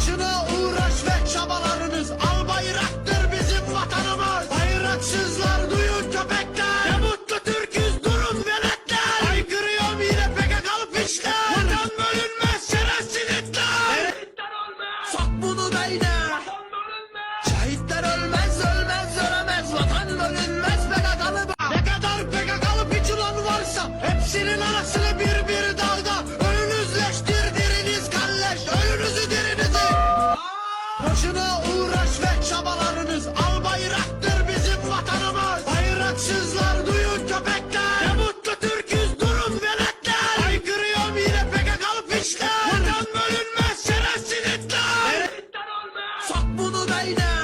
Boşuna uğraş ve çabalarınız al bayraktır bizim vatanımız. Bayraksızlar duyun köpekler. Ne mutlu Türk'üz durun veletler. Aykırıyorum yine PKK'lı piçler. Vatan bölünmez şerefsiz itler. Evet. Sok bunu beyne. Şehitler ölmez ölmez ölemez. Vatan bölünmez PKK'lı. Ne kadar PKK'lı piç ulan varsa hepsinin arasını Boşuna uğraş ve çabalarınız al bayraktır bizim vatanımız. Bayraksızlar duyun köpekler. Ne mutlu Türk'üz durun veletler. Aykırıyorum yine PKK'lı piçler. Vatan bölünmez şerefsiz itler. Sok bunu beyler.